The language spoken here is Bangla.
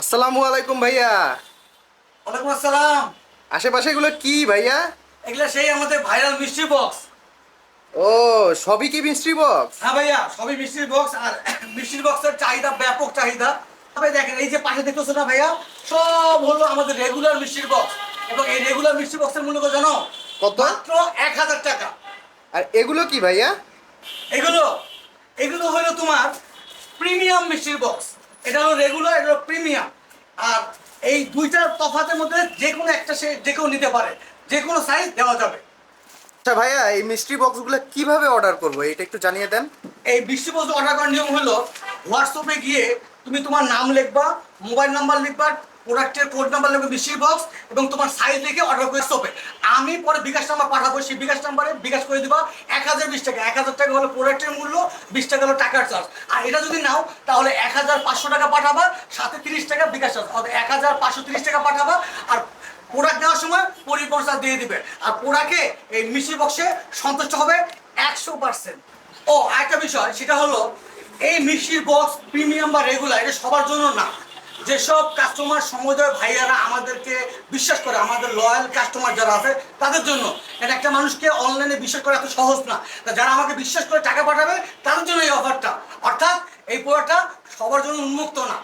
আসসালামু আলাইকুম ভাইয়া। ওয়ালাইকুম আসসালাম। আশেপাশে এগুলো কি ভাইয়া? এগুলা সেই আমাদের ভাইরাল মিষ্টি বক্স। ও সবই কি মিস্ট্রি বক্স? হ্যাঁ ভাইয়া সবই মিষ্টির বক্স আর মিষ্টির বক্সের চাহিদা ব্যাপক চাহিদা। তবে দেখেন এই যে পাশে দেখতেছো না ভাইয়া সব হলো আমাদের রেগুলার মিষ্টির বক্স। এবং এই রেগুলার মিষ্টি বক্সের মূল্য জানো? কত? মাত্র এক হাজার টাকা। আর এগুলো কি ভাইয়া? এগুলো এগুলো হলো তোমার প্রিমিয়াম মিষ্টির বক্স। এটা হলো রেগুলার এটা হলো প্রিমিয়াম আর এই দুইটার তফাতের মধ্যে যে কোনো একটা সে যে কেউ নিতে পারে। যে কোনো সাইজ দেওয়া যাবে। আচ্ছা ভাইয়া এই মিস্ট্রি বক্সগুলো কীভাবে অর্ডার করব? এটা একটু জানিয়ে দেন। এই বৃষ্টি বক্স অর্ডার করার নিয়ম হলো হোয়াটসঅ্যাপে গিয়ে তুমি তোমার নাম লিখবা মোবাইল নাম্বার লিখবা প্রোডাক্টের কোড নাম্বার লিখবে বৃষ্টির বক্স এবং তোমার সাইজ লিখে অর্ডার করে স্টপে আমি পরে বিকাশ নাম্বার পাঠাবো সেই বিকাশ নাম্বারে বিকাশ করে দিবা এক হাজার বিশ টাকা এক হাজার টাকা হলো প্রোডাক্টের মূল্য, বিশ টাকা হলো টাকার চার্জ আর এটা যদি নাও, তাহলে এক হাজার পাঁচশো টাকা পাঠাবা, সাথে তিরিশ টাকা বিকাশ চার্জ অর্থাৎ এক হাজার পাঁচশো তিরিশ টাকা পাঠাবা, আর প্রোডাক্ট দেওয়ার সময় পরিবহন চার্জ দিয়ে দিবে। আর প্রোডাক্টে এই মিষ্টির বক্সে সন্তুষ্ট হবে একশো পার্সেন্ট ও একটা বিষয়, সেটা হলো, এই মিক্সির বক্স প্রিমিয়াম বা রেগুলার এটা সবার জন্য না। যেসব কাস্টমার সমুদয় ভাইয়ারা আমাদেরকে বিশ্বাস করে, আমাদের লয়াল কাস্টমার যারা আছে, তাদের জন্য। এটা একটা মানুষকে অনলাইনে বিশ্বাস করা এত সহজ না? যারা আমাকে বিশ্বাস করে টাকা পাঠাবে, তাদের জন্য এই অফারটা অর্থাৎ এই প্রোডাক্টটা সবার জন্য উন্মুক্ত না।